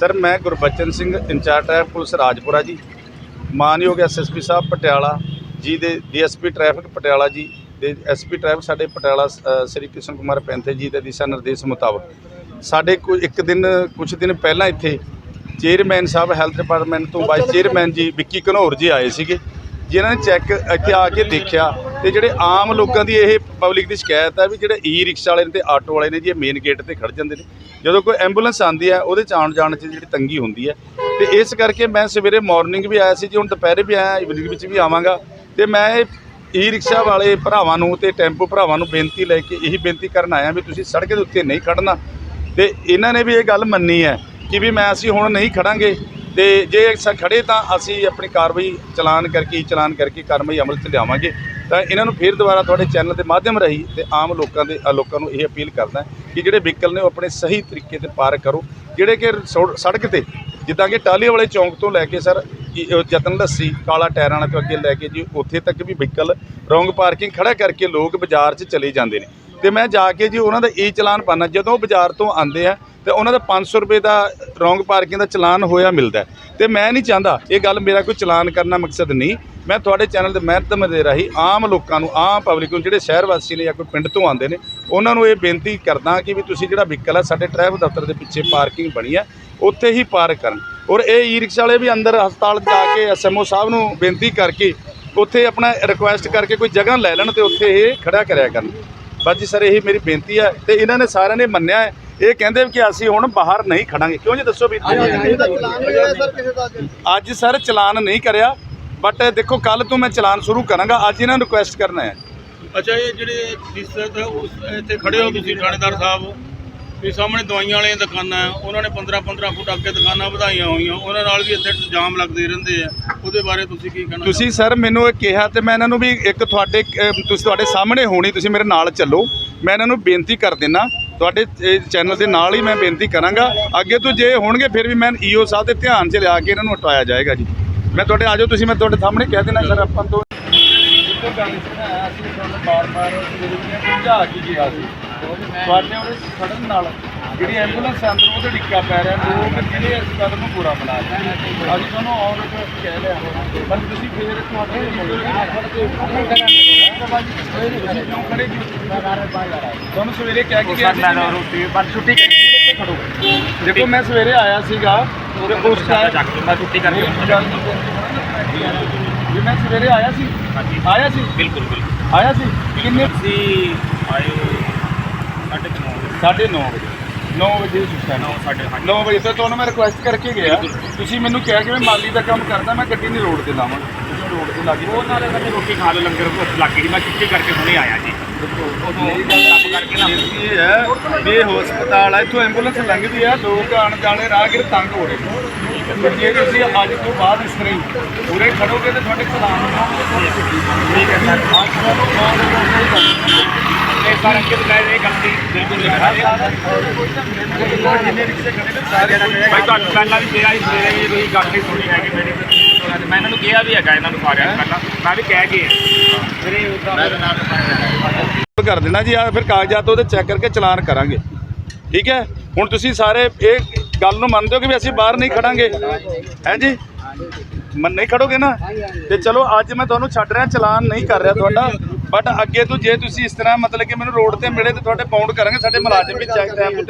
Sir, ਮੈਂ Gurbachan Singh incharge traffic police Rajpura ji. ਮਾਨਯੋਗ SSP Sahib Patiala ਜੀ ਦੇ, ਡੀਐਸਪੀ ਟ੍ਰੈਫਿਕ ਪਟਿਆਲਾ ਜੀ ਦੇ ਐਸਪੀ ਟ੍ਰੈਫਿਕ ਸਾਡੇ ਪਟਿਆਲਾ ਸ੍ਰੀ ਕ੍ਰਿਸ਼ਨ ਕੁਮਾਰ ਪੈਂਥੇ ਜੀ ਦੇ ਦਿਸ਼ਾ ਨਿਰਦੇਸ਼ ਮੁਤਾਬਕ। ਸਾਡੇ ਕੋਈ ਇੱਕ ਦਿਨ ਕੁਝ ਦਿਨ ਪਹਿਲਾਂ ਇੱਥੇ ਚੇਅਰਮੈਨ ਸਾਹਿਬ, ਹੈਲਥ ਡਿਪਾਰਟਮੈਂਟ ਤੋਂ ਵਾਈਸ ਚੇਅਰਮੈਨ ਜੀ ਵਿੱਕੀ ਘਨੌਰ ਜੀ ਆਏ ਸੀਗੇ। ਜਿਨ੍ਹਾਂ ਨੇ ਚੈੱਕ, ਇੱਥੇ ਆ ਕੇ ਦੇਖਿਆ ਤੇ ਜਿਹੜੇ ਆਮ ਲੋਕਾਂ ਦੀ ਇਹ ਪਬਲਿਕ ਦੀ ਸ਼ਿਕਾਇਤ ਹੈ ਵੀ ਜਿਹੜੇ ਈ ਰਿਕਸ਼ਾ ਵਾਲੇ ਨੇ ਤੇ ਆਟੋ ਵਾਲੇ ਨੇ ਜੀ, ਇਹ ਮੇਨ ਗੇਟ ਤੇ ਖੜ ਜਾਂਦੇ ਨੇ। ਜਦੋਂ ਕੋਈ ਐਂਬੂਲੈਂਸ ਆਉਂਦੀ ਹੈ ਉਹਦੇ ਚ ਆਉਣ ਜਾਣ 'ਚ ਜਿਹੜੀ ਤੰਗੀ ਹੁੰਦੀ ਹੈ ਤੇ ਇਸ ਕਰਕੇ ਮੈਂ ਸਵੇਰੇ ਮਾਰਨਿੰਗ ਵੀ ਆਇਆ ਸੀ ਜੀ, ਹੁਣ ਦੁਪਹਿਰੇ ਵੀ ਆਇਆ ਇਵਨਿੰਗ ਵਿੱਚ ਵੀ ਆਵਾਂਗਾ। ਤੇ ਮੈਂ ਈ ਰਿਕਸ਼ਾ ਵਾਲੇ ਭਰਾਵਾਂ ਨੂੰ ਤੇ ਟੈਂਪੂ ਭਰਾਵਾਂ ਨੂੰ ਬੇਨਤੀ ਲੈ ਕੇ ਇਹੀ ਬੇਨਤੀ ਕਰਨ ਆਇਆ ਵੀ ਤੁਸੀਂ ਸੜਕ ਦੇ ਉੱਤੇ ਨਹੀਂ ਖੜਨਾ ਤੇ ਇਹਨਾਂ ਨੇ ਵੀ ਇਹ ਗੱਲ ਮੰਨੀ ਹੈ ਕਿ ਵੀ ਮੈਂ ਅਸੀਂ ਹੁਣ ਨਹੀਂ ਖੜਾਂਗੇ। ਤੇ ਜੇ ਸ- ਖੜੇ ਤਾਂ ਅਸੀਂ ਆਪਣੀ ਕਾਰਵਾਈ ਚਲਾਨ ਕਰਕੇ ਚਲਾਨ ਕਰਕੇ ਕਾਰਵਾਈ ਅਮਲ 'ਚ ਲਿਆਵਾਂਗੇ। ਤਾਂ ਇਹਨਾਂ ਨੂੰ ਫਿਰ ਦੁਬਾਰਾ ਤੁਹਾਡੇ ਚੈਨਲ ਦੇ ਮਾਧਿਅਮ ਰਾਹੀਂ ਤੇ ਆਮ ਲੋਕਾਂ ਦੇ ਲੋਕਾਂ ਨੂੰ ਇਹ ਅਪੀਲ ਕਰਦਾ ਕਿ ਜਿਹੜੇ ਵਹੀਕਲ ਨੇ ਉਹ ਆਪਣੇ ਸਹੀ ਤਰੀਕੇ ਤੇ ਪਾਰਕ ਕਰੋ। ਜਿਹੜੇ ਕਿ ਸੋ- ਸੜਕ ਤੇ ਜਿੱਦਾਂ ਕਿ ਟਾਹਲੀ ਵਾਲੇ ਚੌਂਕ ਤੋਂ ਲੈ ਕੇ ਸਰ ਇਹ, ਅ, ਜਤਨ ਲੱਸੀ ਕਾਲਾ ਟਾਇਰਾਂ ਵਾਲਾ ਤੋਂ ਅੱਗੇ ਲੈ ਕੇ ਜੀ ਉੱਥੇ ਤੱਕ ਵੀ ਵਹੀਕਲ ਰੋਂਗ ਪਾਰਕਿੰਗ ਖੜਾ ਕਰਕੇ ਲੋਕ ਬਾਜ਼ਾਰ 'ਚ ਚਲੇ ਜਾਂਦੇ ਨੇ। ਤੇ ਮੈਂ ਜਾ ਕੇ ਜੀ ਉਹਨਾਂ ਦਾ ਈ ਚਲਾਨ ਪਾਣਾ ਜਦੋਂ ਬਾਜ਼ਾਰ ਤੋਂ ਆਉਂਦੇ ਆ ਤੇ ਉਹਨਾਂ ਦਾ 500 ਰੁਪਏ ਦਾ ਰੋਂਗ ਪਾਰਕਿੰਗ ਦਾ ਚਲਾਨ ਹੋਇਆ ਮਿਲਦਾ ਹੈ। ਤੇ ਮੈਂ ਨਹੀਂ ਚਾਹੁੰਦਾ ਇਹ ਗੱਲ ਮੇਰਾ ਕੋਈ ਚਲਾਨ ਕਰਨਾ ਮਕਸਦ ਨਹੀਂ। ਮੈਂ ਤੁਹਾਡੇ ਚੈਨਲ ਦੇ ਮਾਧਿਅਮ ਦੇ ਰਾਹੀਂ ਆਮ ਲੋਕਾਂ ਨੂੰ, ਆਮ ਪਬਲਿਕ ਨੂੰ, ਜਿਹੜੇ ਸ਼ਹਿਰ ਵਾਸੀ ਨੇ ਜਾਂ ਕੋਈ ਪਿੰਡ ਤੋਂ ਆਉਂਦੇ ਨੇ, ਉਹਨਾਂ ਨੂੰ ਇਹ ਬੇਨਤੀ ਕਰਦਾ ਕਿ ਵੀ ਤੁਸੀਂ ਜਿਹੜਾ ਵਹੀਕਲ ਹੈ ਸਾਡੇ ਟ੍ਰੈਫਿਕ ਦਫ਼ਤਰ ਦੇ ਪਿੱਛੇ ਪਾਰਕਿੰਗ ਬਣੀ ਹੈ ਉੱਥੇ ਹੀ ਪਾਰਕ ਕਰਨ। ਔਰ ਇਹ ਈ ਰਿਕਸ਼ਾ ਵਾਲੇ ਵੀ ਅੰਦਰ ਹਸਪਤਾਲ ਜਾ ਕੇ ਐਸਐਮਓ ਸਾਹਿਬ ਨੂੰ ਬੇਨਤੀ ਕਰਕੇ ਉੱਥੇ ਆਪਣਾ ਰਿਕੁਐਸਟ ਕਰਕੇ ਕੋਈ ਜਗ੍ਹਾ ਲੈ ਲੈਣ ਤੇ ਉੱਥੇ ਇਹ ਖੜਾ ਕਰਿਆ ਕਰਨ। ਬਸ ਜੀ ਸਰ, ਇਹ ਮੇਰੀ ਬੇਨਤੀ ਹੈ ਤੇ ਇਹਨਾਂ ਨੇ ਸਾਰਿਆਂ ਨੇ ਮੰਨਿਆ ਹੈ ਇਹ ਕਹਿੰਦੇ ਕਿ ਅਸੀਂ ਹੁਣ ਬਾਹਰ ਨਹੀਂ ਖੜਾਂਗੇ। ਕਿਉਂ ਜੀ ਦੱਸੋ ਵੀ ਅੱਜ ਸਰ ਚਲਾਨ ਨਹੀਂ ਕਰਿਆ ਬਟ ਦੇਖੋ ਕੱਲ ਤੋਂ ਮੈਂ ਚਲਾਨ ਸ਼ੁਰੂ ਕਰਾਂਗਾ। ਅੱਜ ਇਹਨਾਂ ਨੂੰ ਰਿਕੁਐਸਟ ਕਰਨਾ ਹੈ। ਅੱਛਾ ਇਹ ਜਿਹੜੇ ਤਰ੍ਹਾਂ ਉਸ ਇੱਥੇ ਖੜੇ ਹੋ ਤੁਸੀਂ ਥਾਣੇਦਾਰ ਸਾਹਿਬ। ਵੀ ਸਾਹਮਣੇ ਦਵਾਈਆਂ ਵਾਲੀਆਂ ਦੁਕਾਨਾਂ ਆ, ਉਹਨਾਂ ਨੇ 15 15 ਫੁੱਟ ਅੱਗੇ ਦੁਕਾਨਾਂ ਵਧਾਈਆਂ ਹੋਈਆਂ। ਉਹਨਾਂ ਨਾਲ ਵੀ ਇੱਥੇ ਜਾਮ ਲੱਗਦੇ ਰਹਿੰਦੇ ਆ। ਉਹਦੇ ਬਾਰੇ ਤੁਸੀਂ ਕੀ ਕਹਿਣਾ ਤੁਸੀਂ ਸਰ ਮੈਨੂੰ ਇਹ ਕਿਹਾ ਤੇ ਮੈਂ ਇਹਨਾਂ ਨੂੰ ਵੀ ਇੱਕ ਤੁਹਾਡੇ ਤੁਸੀਂ ਤੁਹਾਡੇ ਸਾਹਮਣੇ ਹੋਣੀ ਤੁਸੀਂ ਮੇਰੇ ਨਾਲ ਚੱਲੋ। ਮੈਂ ਇਹਨਾਂ ਨੂੰ ਬੇਨਤੀ ਕਰ ਦਿੰਨਾ ਤੁਹਾਡੇ ਚੈਨਲ ਦੇ ਨਾਲ ਹੀ ਮੈਂ ਬੇਨਤੀ ਕਰਾਂਗਾ। ਅੱਗੇ ਤੋਂ ਜੇ ਹੋਣਗੇ, ਫਿਰ ਵੀ ਮੈਂ ਈਓ ਸਾਹਿਬ ਦੇ ਧਿਆਨ 'ਚ ਲਿਆ ਕੇ ਇਹਨਾਂ ਨੂੰ ਹਟਾਇਆ ਜਾਏਗਾ ਜੀ। ਮੈਂ ਤੁਹਾਡੇ ਆਜੋ ਤੁਸੀਂ, ਮੈਂ ਤੁਹਾਡੇ ਸਾਹਮਣੇ ਕਹਿ ਦੇਣਾ ਸਰ, ਆਪਾਂ ਤੋਂ ਜਿੱਥੇ ਗੱਲ ਸੁਣਾਇਆ ਅਸੀਂ ਤੁਹਾਨੂੰ ਬਾਰ-ਬਾਰ ਸਮਝਾ ਕੇ ਗਿਆ ਸੀ ਤੁਹਾਡੇ ਉਹਦੇ ਖੜਨ ਨਾਲ ਜਿਹੜੀ ਐਂਬੂਲੈਂਸ ਅੰਦਰ ਉਹਦੇ ਡਿੱਕਾ ਪੈ ਰਿਹਾ ਲੋਕ ਜਿਹੜੇ ਇਸ ਗੱਲ ਨੂੰ ਬੁਰਾ ਬਣਾ ਰਹੇ ਅਸੀਂ ਤੁਹਾਨੂੰ ਔਰ ਕਹਿ ਲਿਆ, ਪਰ ਤੁਸੀਂ ਫੇਰ ਤੁਹਾਡੇ ਕਿਉਂ ਖੜੇ ਜੀ ਤੁਹਾਨੂੰ ਸਵੇਰੇ ਕਹਿ ਕੇ ਗਿਆ ਸੀ ਰੋਟੀ ਪਰ ਛੁੱਟੀ ਕਰੀ ਖੜੋ। ਦੇਖੋ ਮੈਂ ਸਵੇਰੇ ਆਇਆ ਸੀਗਾ ਤੇ ਉਸ ਟਾਈਮ ਮੈਂ ਛੁੱਟੀ ਕਰਕੇ ਵੀ ਮੈਂ ਸਵੇਰੇ ਆਇਆ ਸੀ ਆਇਆ ਸੀ? ਬਿਲਕੁਲ ਬਿਲਕੁਲ। ਆਇਆ ਸੀ? ਕਿੰਨੇ ਆਏ ਸਾਢੇ ਕੁ ਨੌ ਵਜੇ। ਸਾਢੇ 9 ਵਜੇ। 9 ਵਜੇ ਸੁੱਤਾ ਨੌ ਸਾਢੇ ਹਾਂਜੀ। 9 ਵਜੇ ਤੋਂ ਤੁਹਾਨੂੰ ਮੈਂ ਰਿਕੁਐਸਟ ਕਰਕੇ ਗਿਆ। ਤੁਸੀਂ ਮੈਨੂੰ ਕਿਹਾ ਕਿ ਮੈਂ ਮਾਲੀ ਦਾ ਕੰਮ ਕਰਦਾ ਮੈਂ ਗੱਡੀ ਨਹੀਂ ਰੋਡ ਤੇ ਲਾਵਾਂ। ਰੋਡ ਤੇ ਲਾ ਕੇ ਉਹ ਨਾਲੇ ਕਹਿੰਦੇ ਰੋਟੀ ਖਾ ਲਓ ਲੰਗਰ ਲੱਗ ਗਈ। ਮੈਂ ਛੁੱਟੀ ਕਰਕੇ ਹੁਣੇ ਆਇਆ ਜੀ। ਉਦੋਂ ਕੰਮ ਕਰਕੇ ਨਾ ਇਹ ਹੈ ਵੀ ਇਹ ਹਸਪਤਾਲ ਹੈ ਇੱਥੋਂ ਐਂਬੂਲੈਂਸ ਲੰਘਦੀ ਆ ਲੋਕ ਆਣ ਜਾਣੇ ਰਾਹਗੀਰ ਤੰਗ ਹੋ ਰਹੇ ਨੇ। ਤੇ ਜੇ ਤੁਸੀਂ ਅੱਜ ਤੋਂ ਬਾਅਦ ਇਸ ਤਰ੍ਹਾਂ ਹੀ ਪੂਰੇ ਖੜੋਗੇ ਤੇ ਤੁਹਾਡੇ ਚਲਾਨ ਠੀਕ ਹੈ ਸਰ। ਇਹ ਸਾਰਾ ਅੰਕਿਤ ਲੈ ਇਹ ਗਲਤੀ ਬਿਲਕੁਲ ਨਹੀਂ ਨੇ ਸਾਰੇ ਮੈਂ ਤੁਹਾਨੂੰ ਪਹਿਲਾਂ ਵੀ ਕਿਹਾ ਸੀ ਵੀ ਤੁਸੀਂ ਗੱਲ ਨਹੀਂ ਸੁਣੀ ਹੈਗੀ ਮੇਰੀ ਮੈਂ ਇਹਨਾਂ ਨੂੰ ਕਿਹਾ ਵੀ ਹੈਗਾ ਇਹਨਾਂ ਨੂੰ ਸਾਰਿਆਂ ਨੂੰ ਪਹਿਲਾਂ। ਮੈਂ ਵੀ ਕਹਿ ਕੇ ਮੇਰੇ ਉਹਦਾ ਕਰ ਦੇਣਾ ਜੀ ਆ ਫਿਰ ਕਾਗਜ਼ਾਤ ਉਹਦੇ ਚੈੱਕ ਕਰਕੇ ਚਲਾਨ ਕਰਾਂਗੇ। ਠੀਕ ਹੈ? ਹੁਣ ਤੁਸੀਂ ਸਾਰੇ ਇਹ ਗੱਲ ਨੂੰ ਮੰਨਦੇ ਹੋ ਕਿ ਵੀ ਅਸੀਂ ਬਾਹਰ ਨਹੀਂ ਖੜਾਂਗੇ? ਹੈ ਜੀ? ਮੰਨ ਨਹੀਂ ਖੜੋਗੇ ਨਾ? ਤੇ ਚਲੋ ਅੱਜ ਮੈਂ ਤੁਹਾਨੂੰ ਛੱਡ ਰਿਹਾ ਚਲਾਨ ਨਹੀਂ ਕਰ ਰਿਹਾ ਤੁਹਾਡਾ। ਬਟ ਅੱਗੇ ਤੋਂ ਜੇ ਤੁਸੀਂ ਇਸ ਤਰ੍ਹਾਂ ਮਤਲਬ ਕਿ ਮੈਨੂੰ ਰੋਡ ਤੇ ਮਿਲੇ ਤੇ ਤੁਹਾਡੇ ਬਾਉਂਡ ਕਰਾਂਗੇ ਸਾਡੇ ਮੁਲਾਜ਼ਮ ਵੀ ਚੈੱਕ ਟਾਈਮ